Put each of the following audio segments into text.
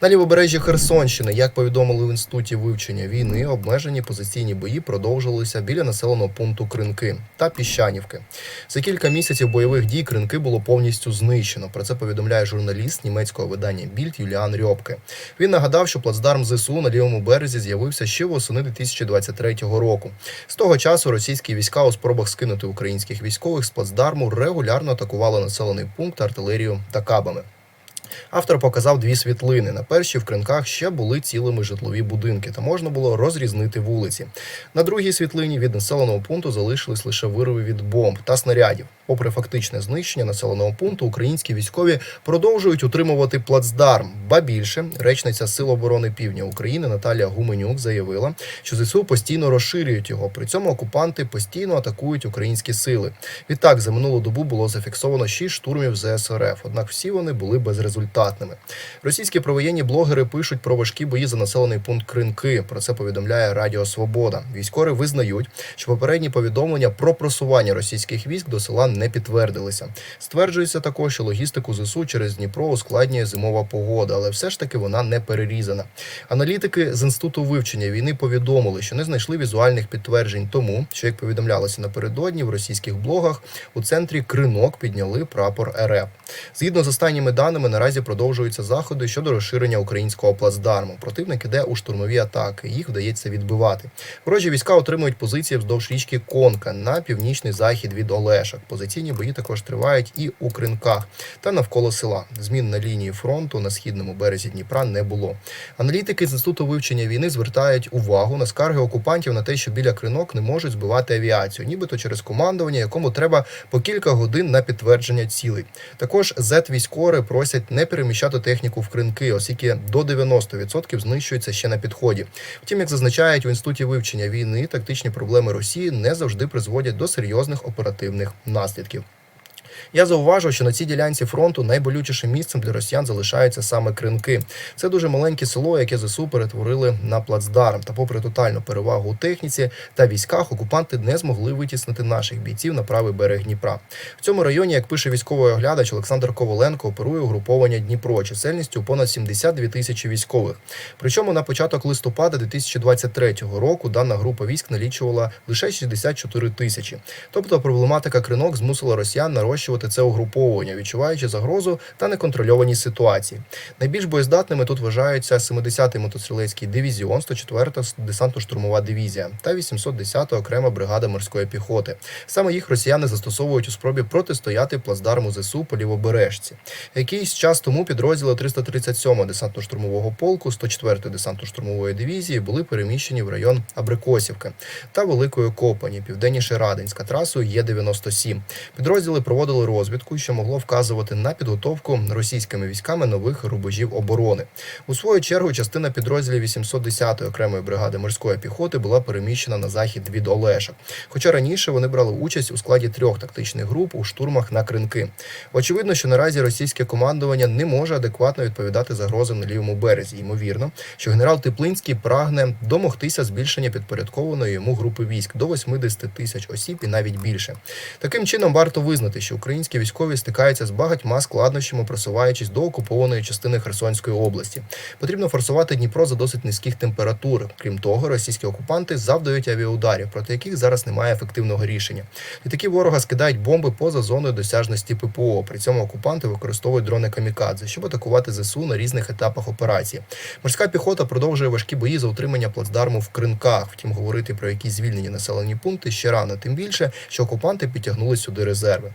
На лівобережжі Херсонщини, як повідомили в інституті вивчення війни, обмежені позиційні бої продовжилися біля населеного пункту Кринки та Піщанівки. За кілька місяців бойових дій Кринки було повністю знищено. Про це повідомляє журналіст німецького видання Більд Юліан Рьопке. Він нагадав, що плацдарм ЗСУ на лівому березі з'явився ще восени 2023 року. З того часу російські війська у спробах скинути українських військових з плацдарму регулярно атакували населений пункт артилерією та кабами. Автор показав дві світлини. На першій в кринках ще були цілими житлові будинки, та можна було розрізнити вулиці. На другій світлині від населеного пункту залишились лише вирови від бомб та снарядів. Попри фактичне знищення населеного пункту, українські військові продовжують утримувати плацдарм. Ба більше речниця Сил оборони Півдня України Наталія Гуменюк заявила, що ЗСУ постійно розширюють його. При цьому окупанти постійно атакують українські сили. Відтак за минулу добу було зафіксовано 6 штурмів ЗСРФ, однак всі вони були безрезультатними. Російські провоєнні блогери пишуть про важкі бої за населений пункт Кринки. Про це повідомляє Радіо Свобода. Військові визнають, що попередні повідомлення про просування російських військ до села не підтвердилися. Стверджується також, що логістику ЗСУ через Дніпро ускладнює зимова погода, але все ж таки вона не перерізана. Аналітики з інституту вивчення війни повідомили, що не знайшли візуальних підтверджень тому, що як повідомлялося напередодні в російських блогах, у центрі Кринок підняли прапор РФ. Згідно з останніми даними, наразі продовжуються заходи щодо розширення українського плацдарму. Противник іде у штурмові атаки. Їх вдається відбивати. Ворожі війська отримують позиції вздовж річки Конка на північний захід від Олешок. Позиційні бої також тривають і у Кринках та навколо села. Змін на лінії фронту на східному березі Дніпра не було. Аналітики з інституту вивчення війни звертають увагу на скарги окупантів на те, що біля кринок не можуть збивати авіацію, нібито через командування, якому треба по кілька годин на підтвердження цілей. Також зет військори просять не переміщати техніку в кринки, оскільки до 90% знищується ще на підході. Втім, як зазначають в інституті вивчення війни, тактичні проблеми Росії не завжди призводять до серйозних оперативних наслідків. Я зауважу, що на цій ділянці фронту найболючішим місцем для росіян залишаються саме кринки. Це дуже маленьке село, яке ЗСУ перетворили на плацдарм. Та, попри тотальну перевагу у техніці та військах, окупанти не змогли витіснити наших бійців на правий берег Дніпра. В цьому районі, як пише військовий оглядач Олександр Коваленко, оперує угруповання Дніпро чисельністю понад 72 тисячі військових. Причому на початок листопада 2023 року дана група військ налічувала лише 64 тисячі. Тобто проблематика кринок змусила росіян нарощувати це угруповування, відчуваючи загрозу та неконтрольовані ситуації. Найбільш боєздатними тут вважаються 70-й мотострілецький дивізіон, 104-та десантно-штурмова дивізія та 810-та окрема бригада морської піхоти. Саме їх росіяни застосовують у спробі протистояти плацдарму ЗСУ по лівобережці. Якийсь час тому підрозділи 337-го десантно-штурмового полку, 104-ї десантно-штурмової дивізії були переміщені в район Абрикосівки та Великої Копані, південніше Радинська, трасою Є-97. Підрозділи проводили розвідку, що могло вказувати на підготовку російськими військами нових рубежів оборони. У свою чергу частина підрозділів 810-ї окремої бригади морської піхоти була переміщена на захід від Олешок. Хоча раніше вони брали участь у складі трьох тактичних груп у штурмах на кринки. Очевидно, що наразі російське командування не може адекватно відповідати загрозам на лівому березі. Ймовірно, що генерал Теплинський прагне домогтися збільшення підпорядкованої йому групи військ до 80 тисяч осіб і навіть більше. Таким чином варто визнати, що українські військові стикаються з багатьма складнощами, просуваючись до окупованої частини Херсонської області. Потрібно форсувати Дніпро за досить низьких температур. Крім того, російські окупанти завдають авіаударів, проти яких зараз немає ефективного рішення. Літаки ворога скидають бомби поза зоною досяжності ППО. При цьому окупанти використовують дрони камікадзе, щоб атакувати ЗСУ на різних етапах операції. Морська піхота продовжує важкі бої за утримання плацдарму в кринках. Втім, говорити про якісь звільнені населені пункти ще рано, тим більше, що окупанти підтягнули сюди резерви.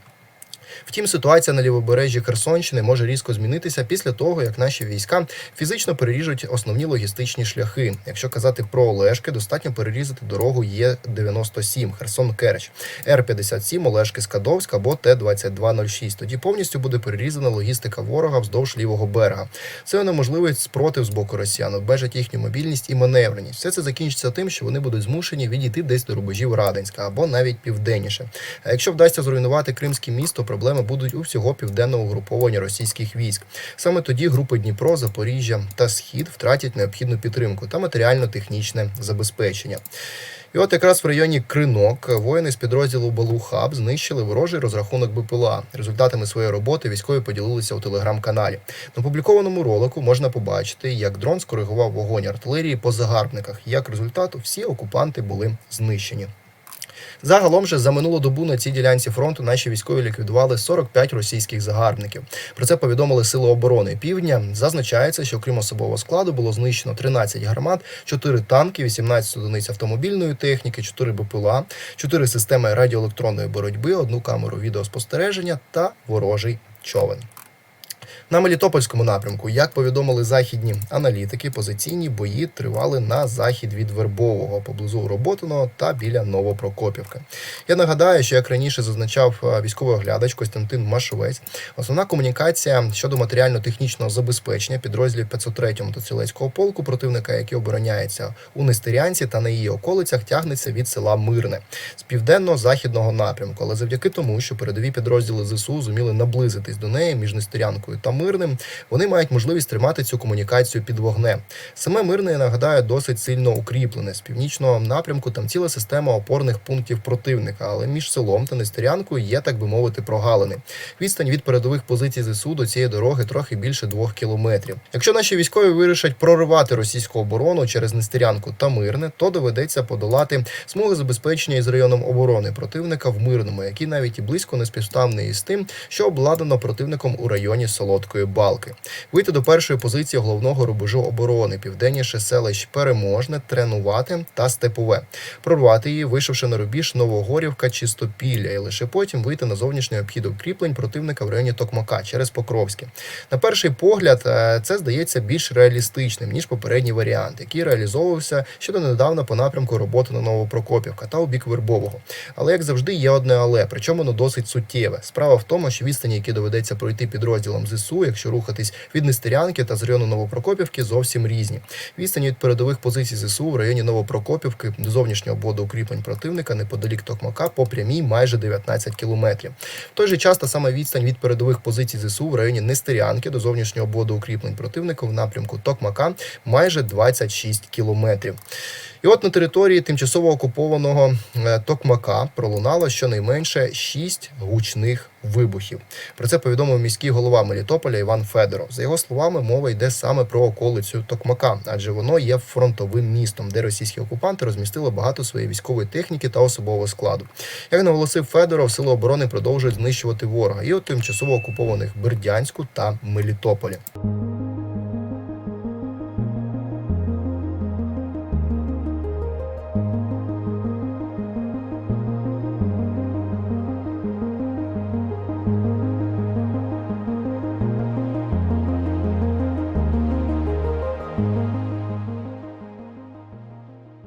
Втім, ситуація на лівобережжі Херсонщини може різко змінитися після того, як наші війська фізично переріжуть основні логістичні шляхи. Якщо казати про Олешки, достатньо перерізати дорогу Є97 Херсон Керч, Р-57 Олешки Скадовськ або Т-2206. Тоді повністю буде перерізана логістика ворога вздовж лівого берега. Це унеможливить спротив з боку росіян, обмежить їхню мобільність і маневреність. Все це закінчиться тим, що вони будуть змушені відійти десь до рубежів Радинська або навіть південніше. А якщо вдасться зруйнувати Кримське місто, проблеми будуть у всього південного угруповання російських військ. Саме тоді групи Дніпро, Запоріжжя та Схід втратять необхідну підтримку та матеріально-технічне забезпечення. І от якраз в районі Кринок воїни з підрозділу Балухаб знищили ворожий розрахунок БПЛА. Результатами своєї роботи військові поділилися у телеграм-каналі. На опублікованому ролику можна побачити, як дрон скоригував вогонь артилерії по загарбниках. Як результат, всі окупанти були знищені. Загалом же за минулу добу на цій ділянці фронту наші військові ліквідували 45 російських загарбників. Про це повідомили Сили оборони Півдня. Зазначається, що крім особового складу було знищено 13 гармат, 4 танки, 18 одиниць автомобільної техніки, 4 БПЛА, 4 системи радіоелектронної боротьби, одну камеру відеоспостереження та ворожий човен. На Мелітопольському напрямку, як повідомили західні аналітики, позиційні бої тривали на захід від Вербового поблизу Роботиного та біля Новопрокопівки. Я нагадаю, що як раніше зазначав е, військовий оглядач Костянтин Машовець, основна комунікація щодо матеріально-технічного забезпечення підрозділів 503-го мотоцилецького полку противника, який обороняється у Нестерянці та на її околицях, тягнеться від села Мирне з південно-західного напрямку. Але завдяки тому, що передові підрозділи ЗСУ зуміли наблизитись до неї між Нестерянкою та Мирним, вони мають можливість тримати цю комунікацію під вогнем. Саме мирне, я нагадаю, досить сильно укріплене. З північного напрямку там ціла система опорних пунктів противника, але між селом та Нестерянкою є, так би мовити, прогалини. Відстань від передових позицій ЗСУ до цієї дороги трохи більше двох кілометрів. Якщо наші військові вирішать проривати російську оборону через Нестерянку та Мирне, то доведеться подолати смуги забезпечення із районом оборони противника в мирному, який навіть і близько не співставний із тим, що обладнано противником у районі Солодкої Балки. Вийти до першої позиції головного рубежу оборони, південніше селищ Переможне, Тренувати та Степове, прорвати її, вийшовши на рубіж Новогорівка, Чистопілля, і лише потім вийти на зовнішній обхід укріплень противника в районі Токмака через Покровське. На перший погляд, е, це здається більш реалістичним ніж попередній варіант, який реалізовувався ще донедавна по напрямку роботи на Новопрокопівка та у бік Вербового. Але як завжди, є одне але, причому воно досить суттєве. Справа в тому, що відстані, які доведеться пройти підрозділам ЗСУ, якщо рухатись від Нестерянки та з району Новопрокопівки, зовсім різні. Відстані від передових позицій ЗСУ в районі Новопрокопівки до зовнішнього обводу укріплень противника неподалік Токмака по прямій майже 19 кілометрів. В той же час та сама відстань від передових позицій ЗСУ в районі Нестерянки до зовнішнього обводу укріплень противника в напрямку Токмака майже 26 кілометрів. І от на території тимчасово окупованого е, Токмака пролунало щонайменше 6 гучних вибухів. Про це повідомив міський голова Мелітополя Іван Федоров. За його словами, мова йде саме про околицю Токмака, адже воно є фронтовим містом, де російські окупанти розмістили багато своєї військової техніки та особового складу. Як наголосив Федоров, сили оборони продовжують знищувати ворога і от тимчасово окупованих Бердянську та Мелітополі.